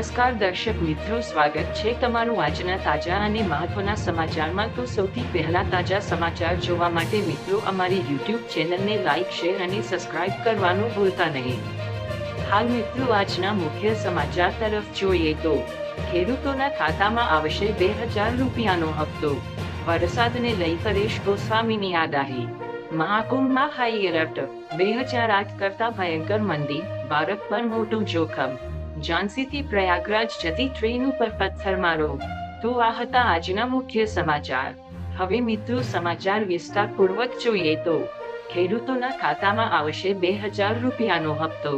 નમસ્કાર દર્શક મિત્રો, સ્વાગત છે તમારું આજના તાજા અને મહત્વના સમાચારમાં. તો સૌથી પહેલા તાજા સમાચાર જોવા માટે મિત્રો, અમારી યુટ્યુબ ચેનલને લાઇક શેર અને સબસ્ક્રાઇબ કરવાનું ભૂલતા નહીં. હાલ મિત્રો, આજના મુખ્ય સમાચાર તરફ જોઈએ તો, ખેડૂતોના ખાતામાં આવશે બે હજાર રૂપિયાનો હપ્તો. વરસાદને લઈ પરેશ ગોસ્વામીની આગાહી. મહાકુંભમાં હાઈ એલર્ટ બે હજાર આઠ કરતા ભયંકર મંદી. ભારત પર મોટું જોખમ. ઝાંસીથી પ્રયાગરાજ જતી ટ્રેન ઉપર પથ્થરમારો તો આ હતા આજના મુખ્ય સમાચાર. હવે મિત્રો સમાચાર વિસ્તારપૂર્વક જોઈએ તો, ખેડૂતોના ખાતામાં આવશે બે હજાર રૂપિયાનો હપ્તો.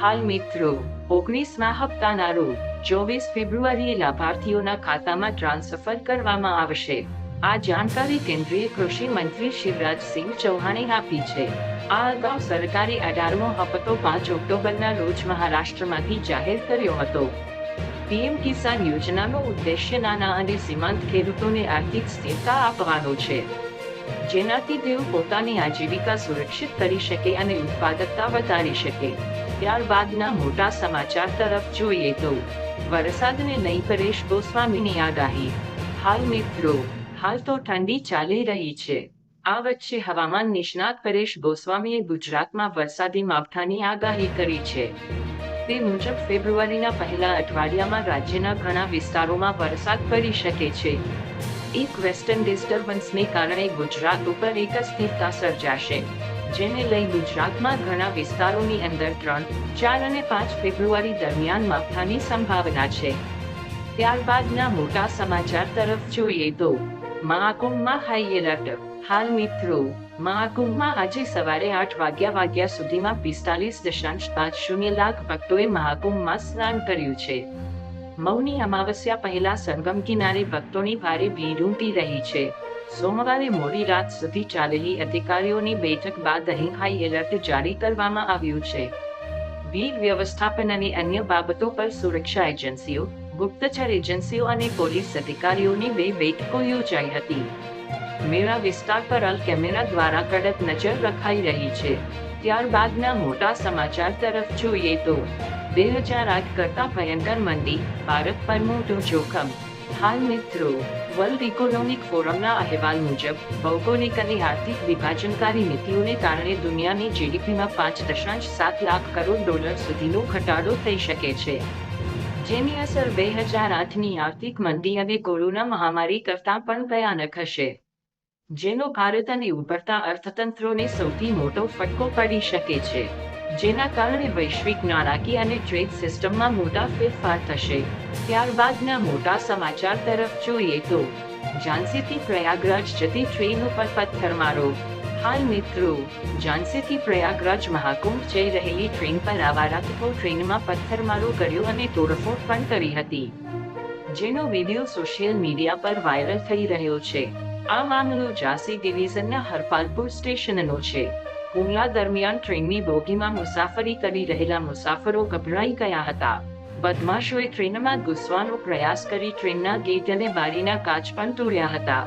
હાલ મિત્રો, ઓગણીસમા હપ્તાના રોજ ચોવીસ ફેબ્રુઆરીએ લાભાર્થીઓના ખાતામાં ટ્રાન્સફર કરવામાં આવશે. આ જાણકારી કેન્દ્રીય કૃષિ મંત્રી શિવરાજસિંહ ચૌહાણે આપી છે. આ અગાઉ સરકારે અઢારમો હપ્તો પાંચ ઓક્ટોબરના રોજ મહારાષ્ટ્રમાંથી જાહેર કર્યો હતો. પીએમ કિસાન યોજનાનો ઉદ્દેશ્ય નાના અને સીમાંત ખેડૂતોને આર્થિક સ્થિરતા આપવાનો છે. જેનાથી તેઓ પોતાની આજીવિકા સુરક્ષિત કરી શકે અને ઉત્પાદકતા વધારી શકે. ત્યારબાદના મોટા સમાચાર તરફ જોઈએ તો વરસાદને નહીં પરેશ ગોસ્વામીની આગાહી. હાલ મિત્રો હાલ તો ઠંડી ચાલી રહી છે. આ વચ્ચે હવામાન નિષ્ણાત પરેશ ગોસ્વામીએ ગુજરાતમાં વરસાદી માવઠાની આગાહી કરી છે. તે મુજબ ફેબ્રુઆરીના પહેલા અઠવાડિયામાં રાજ્યના ઘણા વિસ્તારોમાં વરસાદ પડી શકે છે. એક વેસ્ટર્ન ડિસ્ટર્બન્સને કારણે ગુજરાત ઉપર એક સ્થિરતા સર્જાશે, જેને લઈ ગુજરાતમાં ઘણા વિસ્તારોની અંદર ત્રણ, ચાર અને પાંચ ફેબ્રુઆરી દરમિયાન માવઠાની સંભાવના છે. ત્યારબાદના મોટા સમાચાર તરફ જોઈએ તો મહાકુંભમાં હાઈ એલર્ટ હાલ મિત્રો, મહાકુંભમાં આજે સવારે આઠ વાગ્યા વાગ્યા સુધીમાં પિસ્તાલીસ દશાંશ પાંચ શૂન્ય લાખ ભક્તોએ મહાકુંભમાં સ્નાન કર્યું છે. મૌની અમાવસ્યા પહેલા સંગમ કિનારે ભક્તોની ભારે ભીડ ઉમટી રહી છે. સોમવારે મોડી રાત સુધી ચાલેલી અધિકારીઓની બેઠક બાદ અહીં હાઈ એલર્ટ જારી કરવામાં આવ્યું છે. ભીડ વ્યવસ્થાપન અને અન્ય બાબતો પર સુરક્ષા એજન્સીઓ ગુપ્તચર એજન્સીઓ અને પોલીસ અધિકારીઓની બે બેઠકો યોજાઈ હતી. મેળા વિસ્તાર પર અલ કેમેરા દ્વારા કડક નજર રખાઈ રહી છે. ત્યારબાદના મોટા સમાચાર તરફ જોઈએ તો, બે હજાર આઠ કરતા ભયંકર મંદી, ભારત પર મોટું જોખમ. હાલ મિત્રો, વર્લ્ડ ઇકોનોમિક ફોરમના અહેવાલ મુજબ, ભૌગોલિક અને આર્થિક વિભાજનકારી નીતિઓને કારણે દુનિયાની જીડીપીમાં પાંચ દશાંશ સાત લાખ કરોડ ડોલર સુધીનો ઘટાડો થઈ શકે છે. જેની અસર બે હજાર આઠની આર્થિક મંદી અને કોરોના મહામારી કરતાં પણ ભયાનક હશે. જેનો ભારત અને ઉભરતા અર્થતંત્રોને સૌથી મોટો ફટકો પડી શકે છે. જેના કારણે વૈશ્વિક નાણાકીય અને ટ્રેડ સિસ્ટમમાં મોટા ફેરફાર થશે. ત્યારબાદના મોટા સમાચાર તરફ જોઈએ તો ઝાંસીથી પ્રયાગરાજ જતી ટ્રેન ઉપર પથ્થરમારો. હાલ મિત્રો, ઝાંસીથી પ્રયાગરાજ મહાકુંભ જઈ રહેલી ટ્રેન પર આવારા તત્વો ટ્રેનમાં પથ્થરમારો કર્યો અને તોડફોડ પણ કરી હતી. જેનો વીડિયો સોશિયલ મીડિયા પર વાયરલ થઈ રહ્યો છે. આ મામલો ઝાંસી ડિવિઝનના હરપાલપુર સ્ટેશનનો છે. હુમલા દરમિયાન ટ્રેનની બોગીમાં મુસાફરી કરી રહેલા મુસાફરો ગભરાઈ ગયા હતા. બદમાશોએ ટ્રેનમાં ઘૂસવાનો પ્રયાસ કરી ટ્રેનના ગેટ અને બારીના કાચ પણ તોડ્યા હતા.